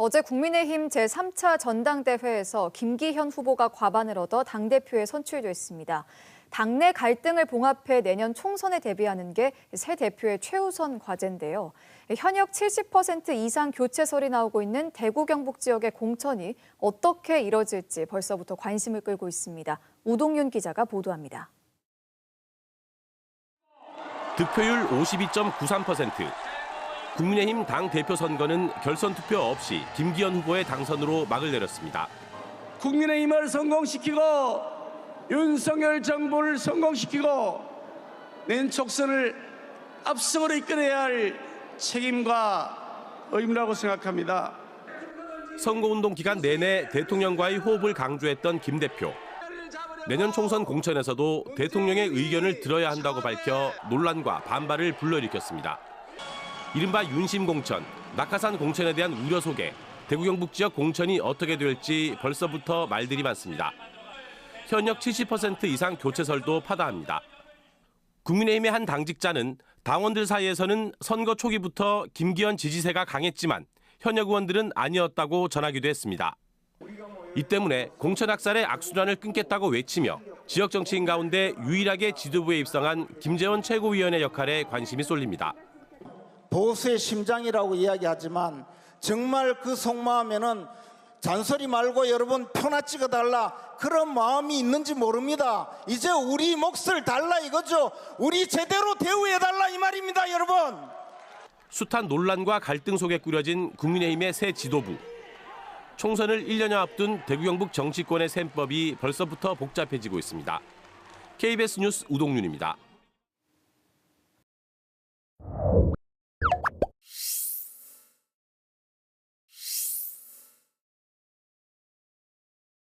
어제 국민의힘 제3차 전당대회에서 김기현 후보가 과반을 얻어 당대표에 선출됐습니다. 당내 갈등을 봉합해 내년 총선에 대비하는 게 새 대표의 최우선 과제인데요. 현역 70% 이상 교체설이 나오고 있는 대구 경북 지역의 공천이 어떻게 이뤄질지 벌써부터 관심을 끌고 있습니다. 우동윤 기자가 보도합니다. 득표율 52.93%. 국민의힘 당 대표 선거는 결선 투표 없이 김기현 후보의 당선으로 막을 내렸습니다. 국민의힘을 성공시키고 윤석열 정부를 성공시키고 내년 총선을 압승으로 이끌어야 할 책임과 의무라고 생각합니다. 선거운동 기간 내내 대통령과의 호흡을 강조했던 김 대표. 내년 총선 공천에서도 대통령의 의견을 들어야 한다고 밝혀 논란과 반발을 불러일으켰습니다. 이른바 윤심 공천, 낙하산 공천에 대한 우려 속에 대구 경북 지역 공천이 어떻게 될지 벌써부터 말들이 많습니다. 현역 70% 이상 교체설도 파다합니다. 국민의힘의 한 당직자는 당원들 사이에서는 선거 초기부터 김기현 지지세가 강했지만 현역 의원들은 아니었다고 전하기도 했습니다. 이 때문에 공천 학살의 악순환을 끊겠다고 외치며 지역 정치인 가운데 유일하게 지도부에 입성한 김재원 최고위원의 역할에 관심이 쏠립니다. 보수의 심장이라고 이야기하지만 정말 그 속마음에는 잔소리 말고 여러분 표나 찍어달라 그런 마음이 있는지 모릅니다. 이제 우리 몫을 달라 이거죠. 우리 제대로 대우해달라 이 말입니다, 여러분. 숱한 논란과 갈등 속에 꾸려진 국민의힘의 새 지도부. 총선을 1년여 앞둔 대구 경북 정치권의 셈법이 벌써부터 복잡해지고 있습니다. KBS 뉴스 우동윤입니다.